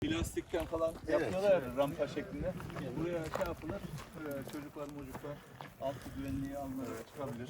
plastikten falan yapıyorlar ya rampa şeklinde. Buraya şey yapılır. e, Çocuklar mucuklar altı güvenliği alınarak çıkabilir.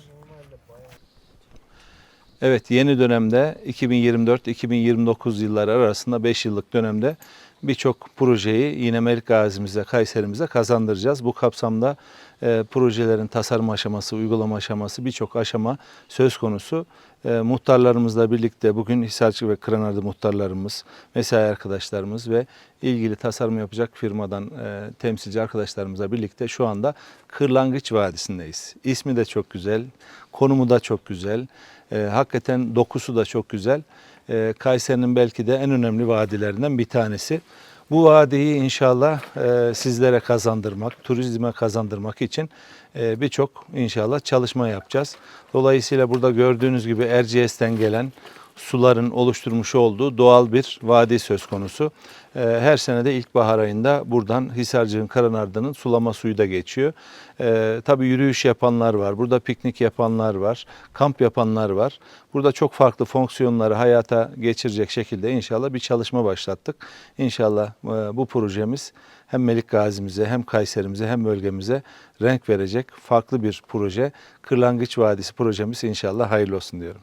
Evet yeni dönemde 2024-2029 yılları arasında 5 yıllık dönemde birçok projeyi yine Melik Gazi'mize, Kayserimize kazandıracağız. Bu kapsamda e, projelerin tasarım aşaması, uygulama aşaması birçok aşama söz konusu. E, muhtarlarımızla birlikte bugün Hisarcı ve Kıranardı muhtarlarımız, mesai arkadaşlarımız ve ilgili tasarım yapacak firmadan e, temsilci arkadaşlarımızla birlikte şu anda Kırlangıç Vadisi'ndeyiz. İsmi de çok güzel, konumu da çok güzel. E, hakikaten dokusu da çok güzel. E, Kayseri'nin belki de en önemli vadilerinden bir tanesi. Bu vadiyi inşallah e, sizlere kazandırmak, turizme kazandırmak için e, birçok inşallah çalışma yapacağız. Dolayısıyla burada gördüğünüz gibi Erciyes'ten gelen suların oluşturmuş olduğu doğal bir vadi söz konusu. Ee, Her sene de ilkbahar ayında buradan Hisarcık'ın Karanarda'nın sulama suyu da geçiyor. Ee, tabii yürüyüş yapanlar var, burada piknik yapanlar var, kamp yapanlar var. Burada çok farklı fonksiyonları hayata geçirecek şekilde inşallah bir çalışma başlattık. İnşallah e, bu projemiz hem Melik Gazi'mize hem Kayserimize hem bölgemize renk verecek farklı bir proje. Kırlangıç Vadisi projemiz inşallah hayırlı olsun diyorum.